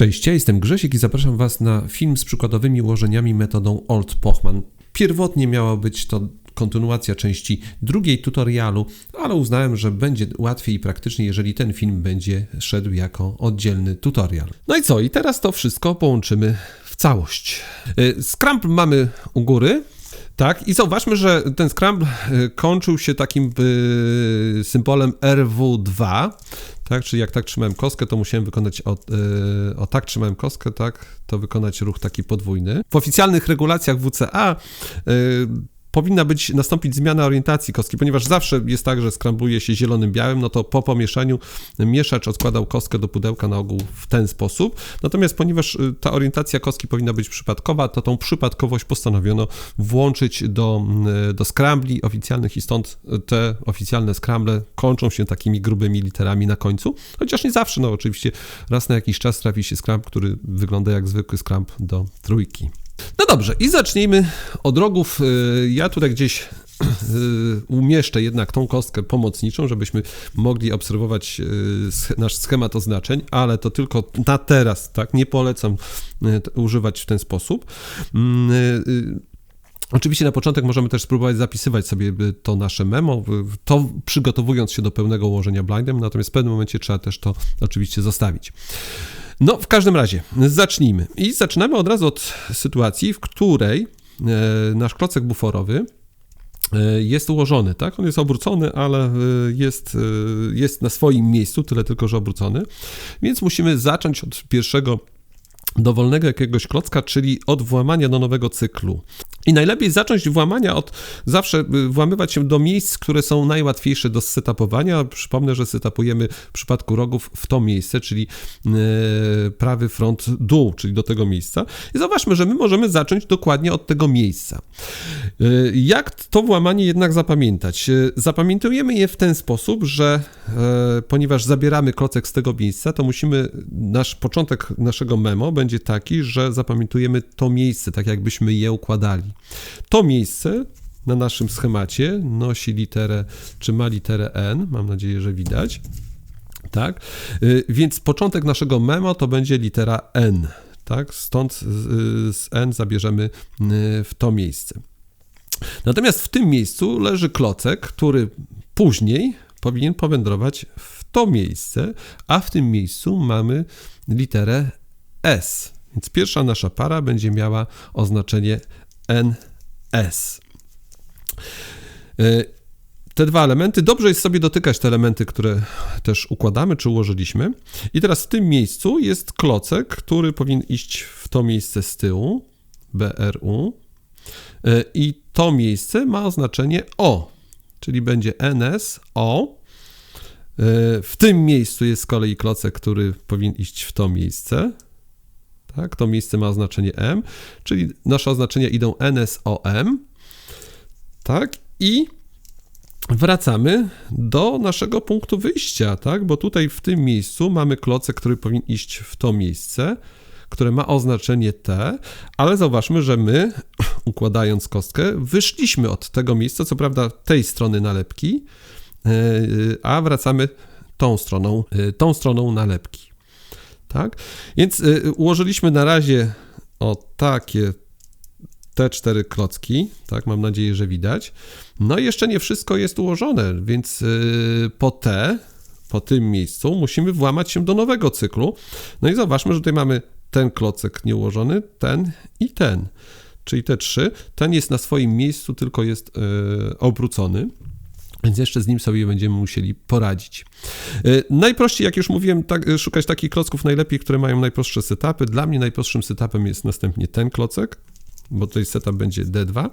Cześć, ja jestem Grzesiek i zapraszam Was na film z przykładowymi ułożeniami metodą Old Pochman. Pierwotnie miała być to kontynuacja części drugiej tutorialu, ale uznałem, że będzie łatwiej i praktyczniej, jeżeli ten film będzie szedł jako oddzielny tutorial. No i co? I teraz to wszystko połączymy w całość. Y, Scramble mamy u góry, tak, i zauważmy, że ten scramble y, kończył się takim y, symbolem RW2, tak, czyli jak tak trzymałem kostkę, to musiałem wykonać o, yy, o tak trzymałem kostkę, tak, to wykonać ruch taki podwójny. W oficjalnych regulacjach WCA powinna być, nastąpić zmiana orientacji kostki, ponieważ zawsze jest tak, że skrambuje się zielonym, białym, no to po pomieszaniu mieszacz odkładał kostkę do pudełka na ogół w ten sposób. Natomiast ponieważ y, ta orientacja kostki powinna być przypadkowa, to tą przypadkowość postanowiono włączyć do, y, do scrambli oficjalnych i stąd te oficjalne scramble kończą się takimi grubymi literami na końcu, chociaż nie zawsze, no oczywiście raz na jakiś czas trafi się scramb, który wygląda jak zwykły scramb do trójki. No dobrze, i zacznijmy od rogów. Y, ja tutaj gdzieś y, umieszczę jednak tą kostkę pomocniczą, żebyśmy mogli obserwować y, nasz schemat oznaczeń, ale to tylko na teraz, tak? Nie polecam używać w ten sposób. Mm, oczywiście na początek możemy też spróbować zapisywać sobie to nasze memo, to przygotowując się do pełnego ułożenia blindem, natomiast w pewnym momencie trzeba też to oczywiście zostawić. No, w każdym razie, zacznijmy. I zaczynamy od razu od sytuacji, w której e, nasz klocek buforowy e, jest ułożony, tak? On jest obrócony, ale e, jest, jest na swoim miejscu, tyle tylko, że obrócony. Więc musimy zacząć od pierwszego dowolnego jakiegoś klocka, czyli od włamania do nowego cyklu. I najlepiej zacząć włamania od zawsze y, włamywać się do miejsc, które są najłatwiejsze do setupowania. Przypomnę, że setupujemy w przypadku rogów w to miejsce, czyli y, prawy front dół, czyli do tego miejsca. I zobaczmy, że my możemy zacząć dokładnie od tego miejsca. Y, jak to włamanie jednak zapamiętać? Zapamiętujemy je w ten sposób, że ponieważ zabieramy klocek z tego miejsca, to musimy, nasz początek naszego memo będzie taki, że zapamiętujemy to miejsce, tak jakbyśmy je układali. To miejsce na naszym schemacie nosi literę, czy ma literę N, mam nadzieję, że widać. Tak? Y, więc początek naszego memo to będzie litera N. Tak? Stąd z N zabierzemy y, w to miejsce. Natomiast w tym miejscu leży klocek, który później powinien powędrować w to miejsce, a w tym miejscu mamy literę S. Więc pierwsza nasza para będzie miała oznaczenie NS. E, te dwa elementy, dobrze jest sobie dotykać te elementy, które też układamy czy ułożyliśmy. I teraz w tym miejscu jest klocek, który powinien iść w to miejsce z tyłu, BRU. E, I to miejsce ma oznaczenie O, czyli będzie NS, O. E, w tym miejscu jest z kolei klocek, który powinien iść w to miejsce. Tak? To miejsce ma oznaczenie M, czyli nasze oznaczenia idą NSOM. Tak? I wracamy do naszego punktu wyjścia, tak? Bo tutaj w tym miejscu mamy klocek, który powinien iść w to miejsce, które ma oznaczenie T, ale zauważmy, że my, układając kostkę, wyszliśmy od tego miejsca, co prawda tej strony nalepki, e, a wracamy tą stroną, e, tą stroną nalepki tak? Więc y, ułożyliśmy na razie o takie te cztery klocki, tak? Mam nadzieję, że widać. No i jeszcze nie wszystko jest ułożone, więc y, po te, po tym miejscu musimy włamać się do nowego cyklu. No i zobaczmy, że tutaj mamy ten klocek nieułożony, ten i ten. Czyli te trzy. Ten jest na swoim miejscu, tylko jest y, obrócony. Więc jeszcze z nim sobie będziemy musieli poradzić. E, najprościej, jak już mówiłem, tak, e, szukać takich klocków najlepiej, które mają najprostsze setupy. Dla mnie najprostszym setupem jest następnie ten klocek, bo tutaj setup będzie D2.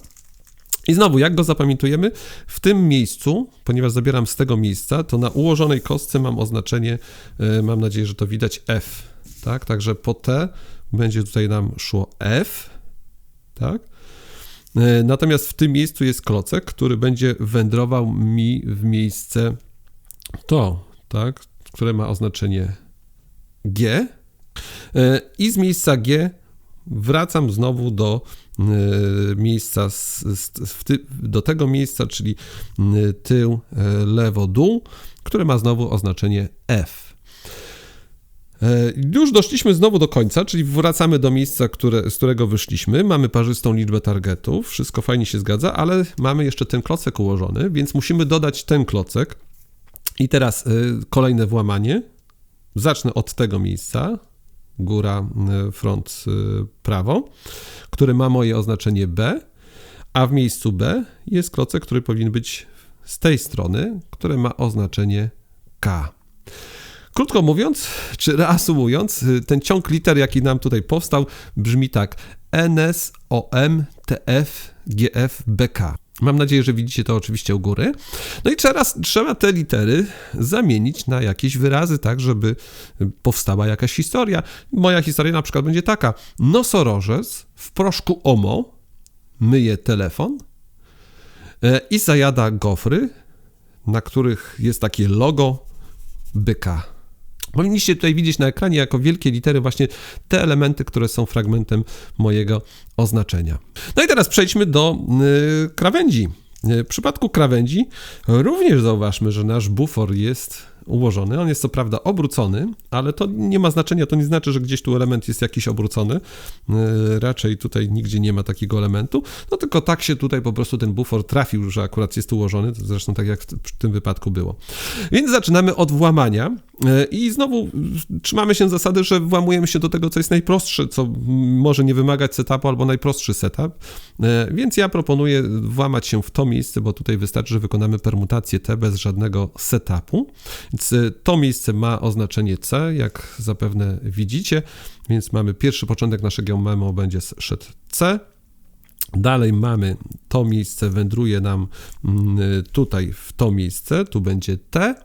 I znowu, jak go zapamiętujemy? W tym miejscu, ponieważ zabieram z tego miejsca, to na ułożonej kostce mam oznaczenie, e, mam nadzieję, że to widać, F. Tak? Także po T będzie tutaj nam szło F. Tak? E, natomiast w tym miejscu jest klocek, który będzie wędrował mi w miejsce to, tak, które ma oznaczenie G. E, I z miejsca G wracam znowu do e, miejsca, do tego miejsca, czyli tył, lewo, dół, które ma znowu oznaczenie F. E, Już doszliśmy znowu do końca, czyli wracamy do miejsca, które, z którego wyszliśmy. Mamy parzystą liczbę targetów, wszystko fajnie się zgadza, ale mamy jeszcze ten klocek ułożony, więc musimy dodać ten klocek. I teraz y, kolejne włamanie. Zacznę od tego miejsca. Góra, y, front prawo, który ma moje oznaczenie B, a w miejscu B jest klocek, który powinien być z tej strony, które ma oznaczenie K. Krótko mówiąc, czy reasumując, y, ten ciąg liter, jaki nam tutaj powstał, brzmi tak: NS, OM, TF, GF, BK. Mam nadzieję, że widzicie to oczywiście u góry. No i teraz trzeba te litery zamienić na jakieś wyrazy, tak, żeby powstała jakaś historia. Moja historia na przykład będzie taka: nosorożec w proszku OMO myje telefon e, i zajada gofry, na których jest takie logo byka. Powinniście tutaj widzieć na ekranie jako wielkie litery właśnie te elementy, które są fragmentem mojego oznaczenia. No i teraz przejdźmy do y, krawędzi. Y, W przypadku krawędzi również zauważmy, że nasz bufor jest ułożony. On jest co prawda obrócony, ale to nie ma znaczenia. To nie znaczy, że gdzieś tu element jest jakiś obrócony. Y, Raczej tutaj nigdzie nie ma takiego elementu. No tylko tak się tutaj po prostu ten bufor trafił, że akurat jest ułożony. Zresztą tak jak w tym wypadku było. Więc zaczynamy od włamania. Y, I znowu trzymamy się zasady, że włamujemy się do tego, co jest najprostsze, co może nie wymagać setupu albo najprostszy setup. E, Więc ja proponuję włamać się w to miejsce, bo tutaj wystarczy, że wykonamy permutację T bez żadnego setupu. Więc e, to miejsce ma oznaczenie C, jak zapewne widzicie. Więc mamy pierwszy początek naszego memo będzie szedł C. Dalej mamy to miejsce, wędruje nam mm, tutaj w to miejsce, tu będzie T.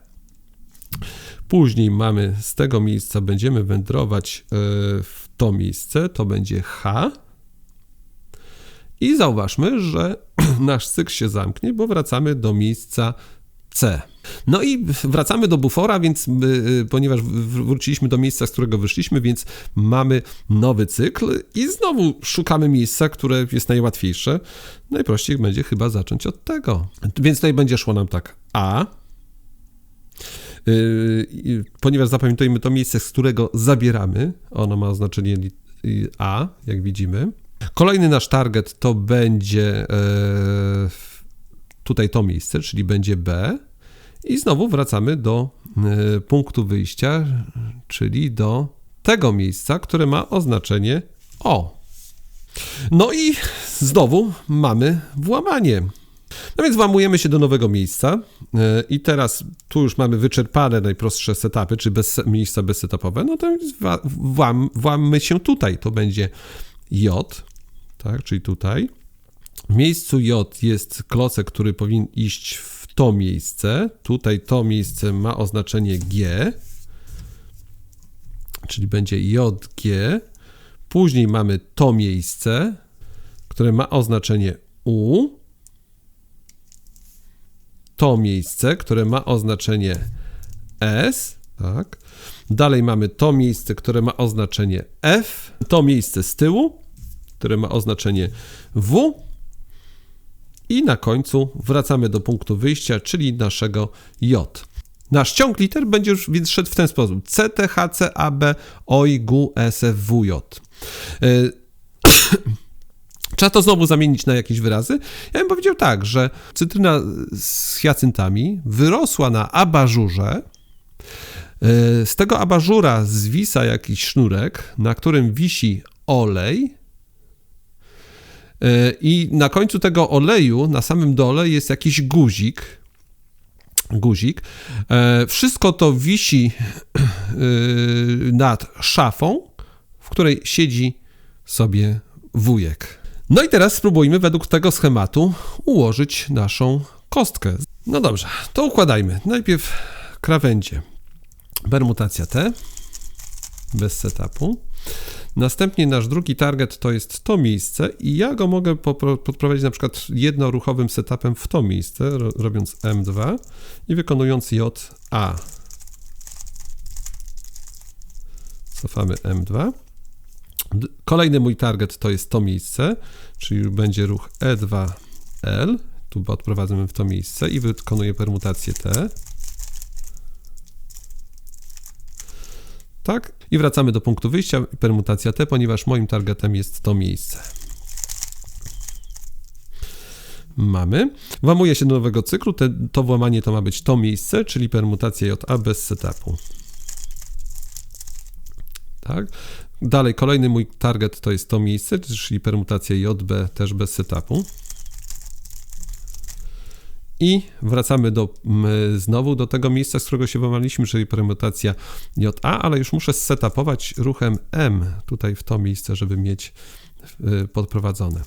Później mamy z tego miejsca będziemy wędrować e, w to miejsce, to będzie H. I zauważmy, że nasz cykl się zamknie, bo wracamy do miejsca C. No i wracamy do bufora, więc y, ponieważ wróciliśmy do miejsca, z którego wyszliśmy, więc mamy nowy cykl i znowu szukamy miejsca, które jest najłatwiejsze. Najprościej będzie chyba zacząć od tego. Więc tutaj będzie szło nam tak A. I- ponieważ zapamiętajmy to miejsce, z którego zabieramy, ono ma oznaczenie y, A, jak widzimy. Kolejny nasz target to będzie e, tutaj to miejsce, czyli będzie B. I znowu wracamy do e, punktu wyjścia, czyli do tego miejsca, które ma oznaczenie O. No i znowu mamy włamanie. No więc włamujemy się do nowego miejsca e, i teraz tu już mamy wyczerpane najprostsze setupy, czy bez, miejsca bezsetupowe, no to włam, włammy się tutaj. To będzie J, tak, czyli tutaj. W miejscu J jest klocek, który powinien iść w to miejsce. Tutaj to miejsce ma oznaczenie G, czyli będzie JG. Później mamy to miejsce, które ma oznaczenie U. To miejsce, które ma oznaczenie S, tak. Dalej mamy to miejsce, które ma oznaczenie F. To miejsce z tyłu, które ma oznaczenie W. I na końcu wracamy do punktu wyjścia, czyli naszego J. Nasz ciąg liter będzie już więc szedł w ten sposób. C, T, H, C, A, B, O, I, G, S, F, W, J. Trzeba to znowu zamienić na jakieś wyrazy. Ja bym powiedział tak, że cytryna z hiacyntami wyrosła na abażurze. Y, Z tego abażura zwisa jakiś sznurek, na którym wisi olej. Y, I na końcu tego oleju, na samym dole, jest jakiś guzik. Guzik. E, Wszystko to wisi nad szafą, w której siedzi sobie wujek. No i teraz spróbujmy według tego schematu ułożyć naszą kostkę. No dobrze, to układajmy. Najpierw krawędzie. Permutacja T bez setupu. Następnie nasz drugi target to jest to miejsce i ja go mogę podprowadzić na przykład jednoruchowym setupem w to miejsce, ro- robiąc M2 i wykonując JA. Cofamy M2. Kolejny mój target to jest to miejsce, czyli będzie ruch E2L. Tu odprowadzamy w to miejsce i wykonuję permutację T. Tak? I wracamy do punktu wyjścia, permutacja T, ponieważ moim targetem jest to miejsce. Mamy. Włamuje się do nowego cyklu. Te, to włamanie to ma być to miejsce, czyli permutacja JA bez setupu. Tak. Dalej, kolejny mój target to jest to miejsce, czyli permutacja JB też bez setupu. I wracamy do, znowu do tego miejsca, z którego się włamaliśmy, czyli permutacja JA, ale już muszę setupować ruchem M tutaj w to miejsce, żeby mieć y, podprowadzone.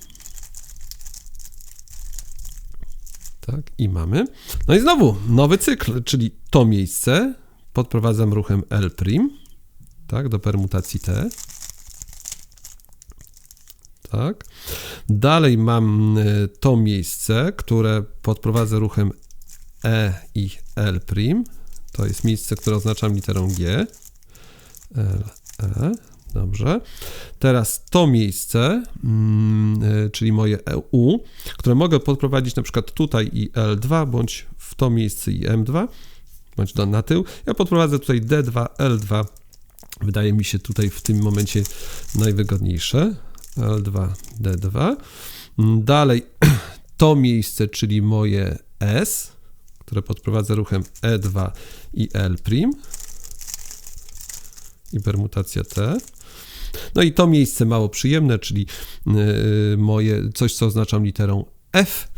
Tak, i mamy. No i znowu nowy cykl, czyli to miejsce podprowadzam ruchem L', tak, do permutacji T. Tak. Dalej mam y, to miejsce, które podprowadzę ruchem E i L'. To jest miejsce, które oznaczam literą G. L, E. Dobrze. Teraz to miejsce, mm, y, czyli moje EU, które mogę podprowadzić na przykład tutaj i L2, bądź w to miejsce i M2, bądź na tył. Ja podprowadzę tutaj D2, L2. Wydaje mi się tutaj w tym momencie najwygodniejsze. L2, D2. Dalej to miejsce, czyli moje S, które podprowadzę ruchem E2 i L'. I permutacja T. No i to miejsce mało przyjemne, czyli yy, moje coś, co oznaczam literą F.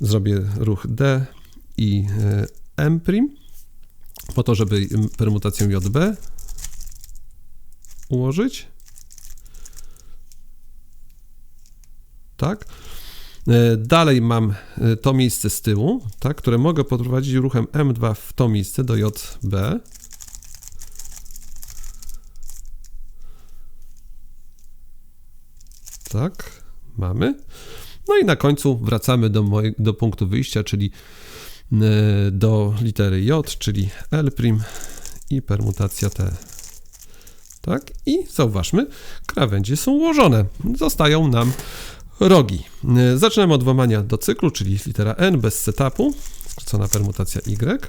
Zrobię ruch D i yy, M', po to, żeby permutację JB ułożyć. Tak. Yy, dalej mam yy, to miejsce z tyłu, tak, które mogę podprowadzić ruchem M2 w to miejsce do JB. Tak, mamy. No i na końcu wracamy do, do punktu wyjścia, czyli e, do litery J, czyli L' i permutacja T. Tak, i zauważmy, krawędzie są ułożone. Zostają nam rogi. E, zaczynamy od włamania do cyklu, czyli litera N bez setupu, skrócona permutacja Y.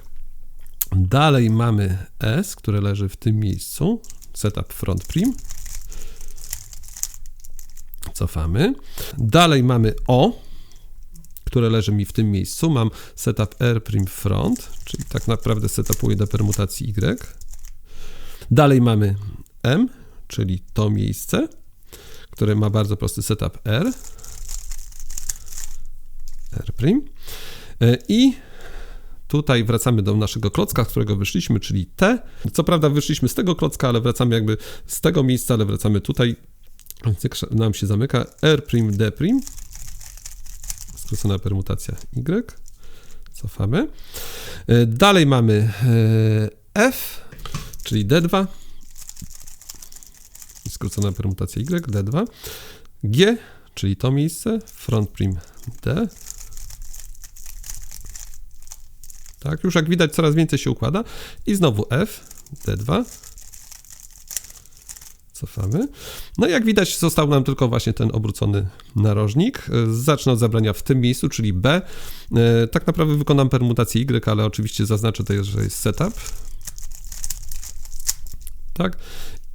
Dalej mamy S, które leży w tym miejscu, setup front prim cofamy. Dalej mamy O, które leży mi w tym miejscu. Mam setup R' front, czyli tak naprawdę setupuję do permutacji Y. Dalej mamy M, czyli to miejsce, które ma bardzo prosty setup R. R'. I tutaj wracamy do naszego klocka, z którego wyszliśmy, czyli T. Co prawda wyszliśmy z tego klocka, ale wracamy jakby z tego miejsca, ale wracamy tutaj nam się zamyka R', D', skrócona permutacja Y. Cofamy. E, dalej mamy e, F, czyli D2, skrócona permutacja Y, D2. G, czyli to miejsce, front prim D. Tak, już jak widać coraz więcej się układa. I znowu F, D2, Cofamy. No i jak widać został nam tylko właśnie ten obrócony narożnik. Zacznę od zabrania w tym miejscu, czyli B. E, tak naprawdę wykonam permutację Y, ale oczywiście zaznaczę tutaj, że jest setup. Tak.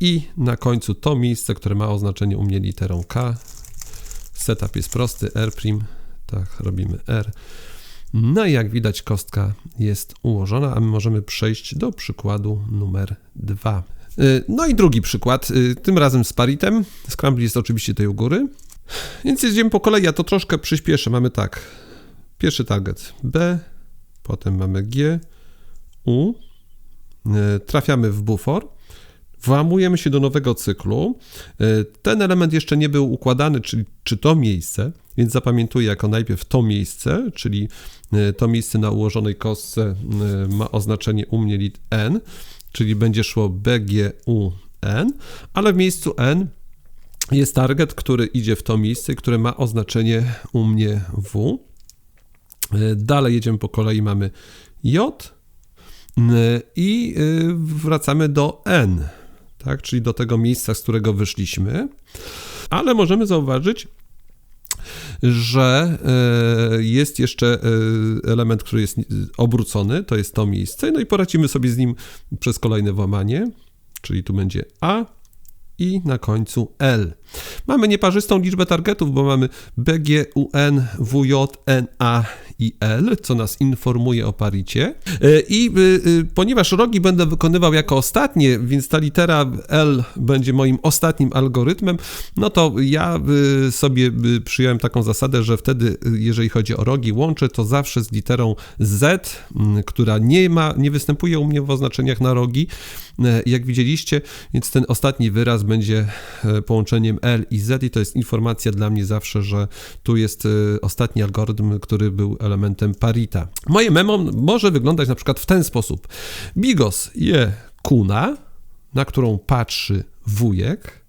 I na końcu to miejsce, które ma oznaczenie u mnie literą K. Setup jest prosty, R'. Tak, robimy R. No i jak widać kostka jest ułożona, a my możemy przejść do przykładu numer 2. Y, no i drugi przykład, y, tym razem z paritem. Scramble jest oczywiście tutaj u góry. Więc jedziemy po kolei, ja to troszkę przyspieszę. Mamy tak, pierwszy target B, potem mamy G, U, y, trafiamy w bufor, włamujemy się do nowego cyklu. Ten element jeszcze nie był układany, czyli czy to miejsce, więc zapamiętuję jako najpierw to miejsce, czyli to miejsce na ułożonej kostce ma oznaczenie u mnie lit n czyli będzie szło BGUN, ale w miejscu N jest target, który idzie w to miejsce, które ma oznaczenie u mnie W. Dalej jedziemy po kolei, mamy J i wracamy do N, tak, czyli do tego miejsca, z którego wyszliśmy, ale możemy zauważyć, że e, jest jeszcze e, element, który jest obrócony, to jest to miejsce, no i poradzimy sobie z nim przez kolejne włamanie, czyli tu będzie A i na końcu L. Mamy nieparzystą liczbę targetów, bo mamy B, G, U, N, W, J, N, A i L, co nas informuje o paricie. E, I y, y, ponieważ rogi będę wykonywał jako ostatnie, więc ta litera L będzie moim ostatnim algorytmem, no to ja sobie przyjąłem taką zasadę, że wtedy, jeżeli chodzi o rogi, łączę to zawsze z literą Z, która nie ma, nie występuje u mnie w oznaczeniach na rogi, e, jak widzieliście, więc ten ostatni wyraz będzie e, połączeniem L i Z i to jest informacja dla mnie zawsze, że tu jest ostatni algorytm, który był elementem parita. Moje memo może wyglądać na przykład w ten sposób. Bigos je kuna, na którą patrzy wujek.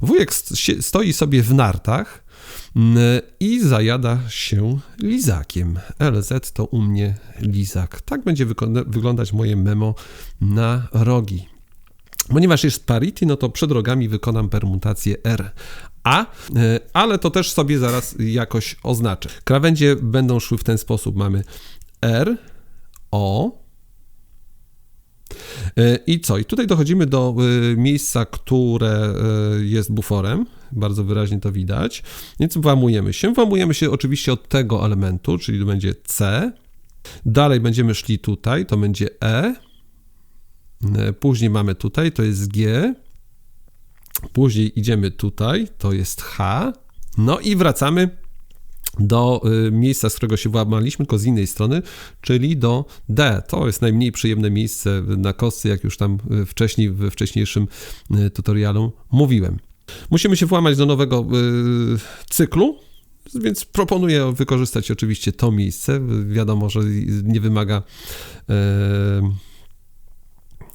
Wujek stoi sobie w nartach mm, i zajada się lizakiem. LZ to u mnie lizak. Tak będzie wyglądać moje memo na rogi. Ponieważ jest parity, no to przed rogami wykonam permutację R. A, e, ale to też sobie zaraz jakoś oznaczę. Krawędzie będą szły w ten sposób. Mamy R, O, e, i co? I tutaj dochodzimy do e, miejsca, które jest buforem. Bardzo wyraźnie to widać. Więc włamujemy się. Włamujemy się oczywiście od tego elementu, czyli to będzie C. Dalej będziemy szli tutaj, to będzie E. Później mamy tutaj, to jest G. Później idziemy tutaj, to jest H. No i wracamy do y, miejsca, z którego się włamaliśmy, tylko z innej strony, czyli do D. To jest najmniej przyjemne miejsce na kostce, jak już tam y, wcześniej, we wcześniejszym y, tutorialu mówiłem. Musimy się włamać do nowego cyklu, więc proponuję wykorzystać oczywiście to miejsce. Wiadomo, że nie wymaga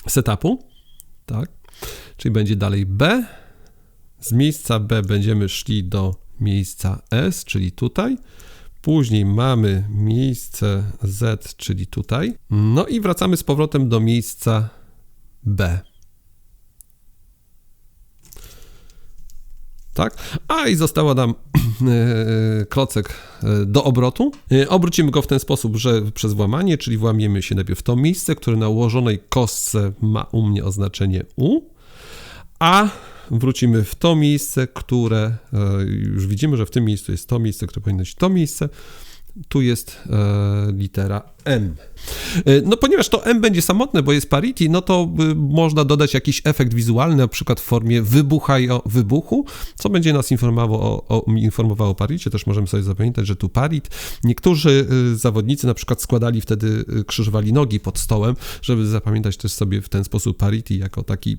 setupu, tak? Czyli będzie dalej B. Z miejsca B będziemy szli do miejsca S, czyli tutaj. Później mamy miejsce Z, czyli tutaj. No i wracamy z powrotem do miejsca B. Tak? A i została nam e, klocek e, do obrotu. E, obrócimy go w ten sposób, że przez włamanie, czyli włamiemy się najpierw w to miejsce, które na ułożonej kostce ma u mnie oznaczenie U a wrócimy w to miejsce, które e, już widzimy, że w tym miejscu jest to miejsce, które powinno być to miejsce. Tu jest e, litera M. E, no, ponieważ to M będzie samotne, bo jest parity, no to można dodać jakiś efekt wizualny, na przykład w formie wybucha i o wybuchu, co będzie nas informowało o, o, informowało o paricie. Też możemy sobie zapamiętać, że tu parit. Niektórzy zawodnicy na przykład składali wtedy, krzyżowali nogi pod stołem, żeby zapamiętać też sobie w ten sposób parity jako taki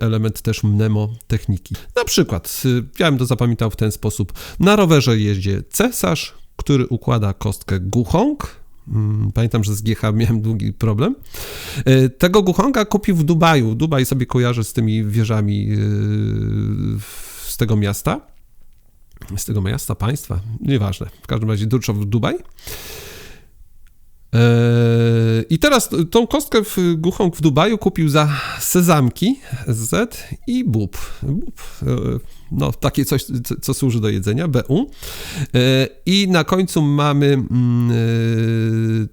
element też mnemotechniki. Na przykład, y, ja bym to zapamiętał w ten sposób. Na rowerze jeździ cesarz, który układa kostkę guchong. Mm, pamiętam, że z GH miałem długi problem. Y, tego guchonga kupił w Dubaju. Dubaj sobie kojarzy z tymi wieżami y, z tego miasta. Z tego miasta, państwa, nieważne. W każdym razie dużo w Dubaj. Eee, I teraz tą kostkę w Guchong w Dubaju kupił za sezamki Z i bób. bób. No, takie coś, co służy do jedzenia, BU. E, I na końcu mamy mm, e,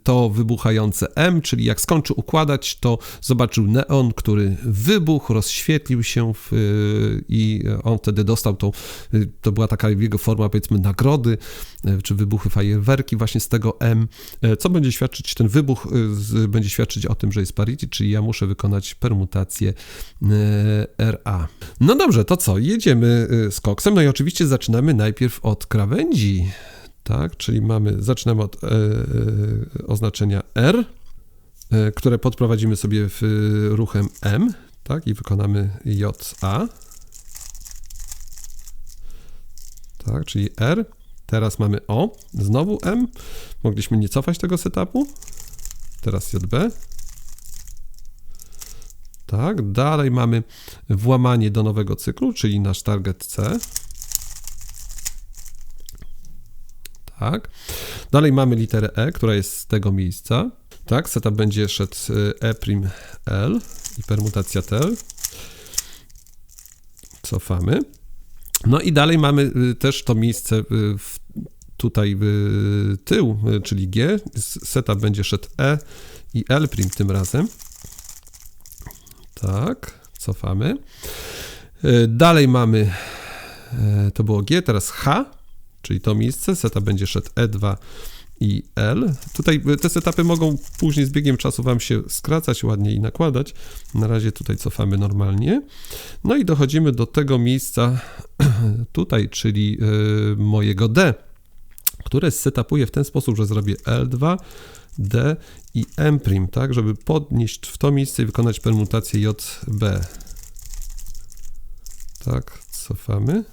to wybuchające M, czyli jak skończył układać, to zobaczył neon, który wybuchł, rozświetlił się w, e, i on wtedy dostał tą, to była taka jego forma powiedzmy nagrody, czy wybuchy fajerwerki właśnie z tego M, co będzie świadczyć, ten wybuch będzie świadczyć o tym, że jest parity, czyli ja muszę wykonać permutację RA. No dobrze, to co, jedziemy z koksem. No i oczywiście zaczynamy najpierw od krawędzi, tak? Czyli mamy, zaczynamy od e, oznaczenia R, e, które podprowadzimy sobie w, ruchem M, tak? I wykonamy JA. Tak, czyli R. Teraz mamy O, znowu M. Mogliśmy nie cofać tego setupu. Teraz JB. Tak, dalej mamy włamanie do nowego cyklu, czyli nasz target C. Tak. Dalej mamy literę E, która jest z tego miejsca. Tak, setup będzie szedł E''L i permutacja tel. Cofamy. No i dalej mamy y, też to miejsce y, w, tutaj w tył, y, czyli G. Setup będzie szedł E i L' tym razem. Tak, cofamy. E, Dalej mamy, e, to było G, teraz H, czyli to miejsce, setup będzie szedł E2 i L. Tutaj e, te setupy mogą później z biegiem czasu Wam się skracać ładnie i nakładać. Na razie tutaj cofamy normalnie. No i dochodzimy do tego miejsca tutaj, czyli mojego D, które setupuję w ten sposób, że zrobię L2, D i M', tak, żeby podnieść w to miejsce i wykonać permutację JB. Tak, cofamy.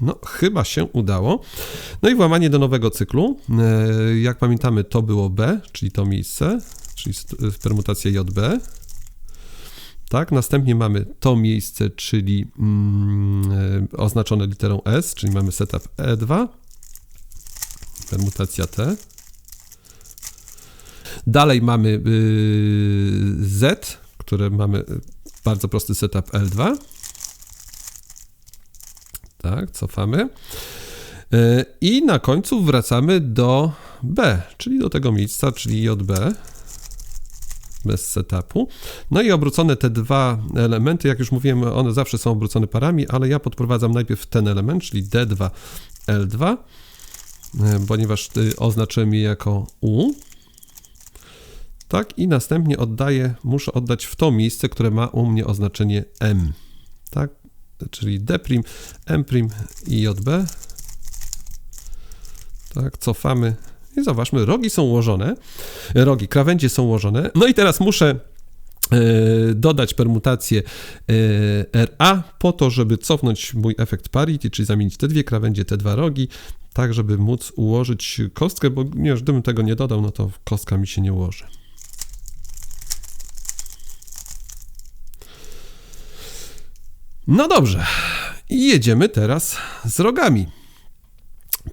No, chyba się udało. No i włamanie do nowego cyklu. E, Jak pamiętamy, to było B, czyli to miejsce, czyli permutacja JB. Tak, następnie mamy to miejsce, czyli mm, e, oznaczone literą S, czyli mamy setup E2, permutacja T. Dalej mamy y, Z, które mamy y, bardzo prosty setup L2. Tak, cofamy. Y, I na końcu wracamy do B, czyli do tego miejsca, czyli JB bez setupu. No i obrócone te dwa elementy, jak już mówiłem, one zawsze są obrócone parami, ale ja podprowadzam najpierw ten element, czyli D2, L2, y, ponieważ oznaczyłem je jako U. Tak, i następnie oddaję, muszę oddać w to miejsce, które ma u mnie oznaczenie M. Tak, czyli D', M' i JB. Tak, cofamy i zobaczmy, rogi są ułożone, rogi, krawędzie są ułożone. No i teraz muszę e, dodać permutację e, RA po to, żeby cofnąć mój efekt parity, czyli zamienić te dwie krawędzie, te dwa rogi, tak żeby móc ułożyć kostkę, bo nie, gdybym tego nie dodał, no to kostka mi się nie ułoży. No dobrze, i jedziemy teraz z rogami.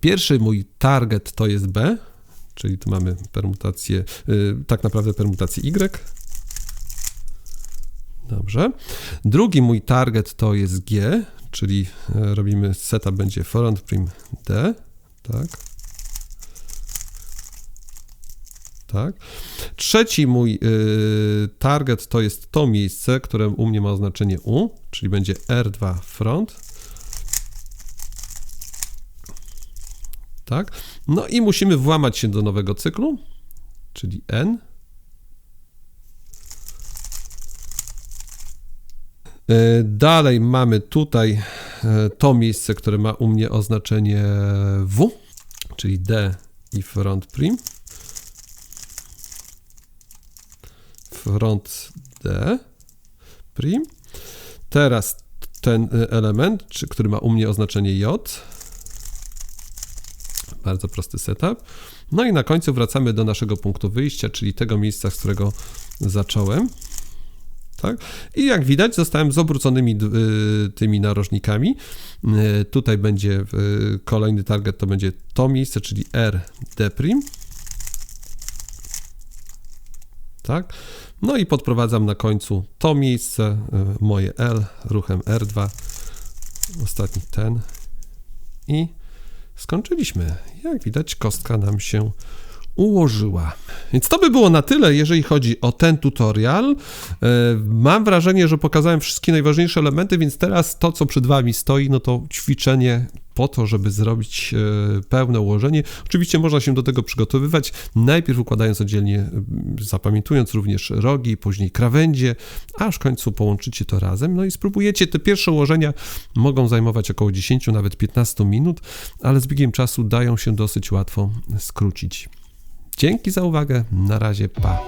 Pierwszy mój target to jest B, czyli tu mamy permutację, y, tak naprawdę permutację Y. Dobrze. Drugi mój target to jest G, czyli y, robimy setup będzie front prim D, tak. Tak. Trzeci mój y, target to jest to miejsce, które u mnie ma oznaczenie U, czyli będzie R2 front. Tak. No i musimy włamać się do nowego cyklu, czyli N. Y, Dalej mamy tutaj y, to miejsce, które ma u mnie oznaczenie W, czyli D i front prim. Front D prim. Teraz ten element, który ma u mnie oznaczenie J. Bardzo prosty setup. No i na końcu wracamy do naszego punktu wyjścia, czyli tego miejsca, z którego zacząłem. Tak? I jak widać, zostałem z obróconymi y, tymi narożnikami. Y, tutaj będzie y, kolejny target, to będzie to miejsce, czyli R. Tak? No i podprowadzam na końcu to miejsce, y, moje L, ruchem R2, ostatni ten i skończyliśmy. Jak widać, kostka nam się ułożyła. Więc to by było na tyle, jeżeli chodzi o ten tutorial. E, Mam wrażenie, że pokazałem wszystkie najważniejsze elementy, więc teraz to, co przed Wami stoi, no to ćwiczenie po to, żeby zrobić e, pełne ułożenie. Oczywiście można się do tego przygotowywać, najpierw układając oddzielnie, zapamiętując również rogi, później krawędzie, aż w końcu połączycie to razem. No i spróbujecie. Te pierwsze ułożenia mogą zajmować około 10, nawet 15 minut, ale z biegiem czasu dają się dosyć łatwo skrócić. Dzięki za uwagę. Na razie, pa.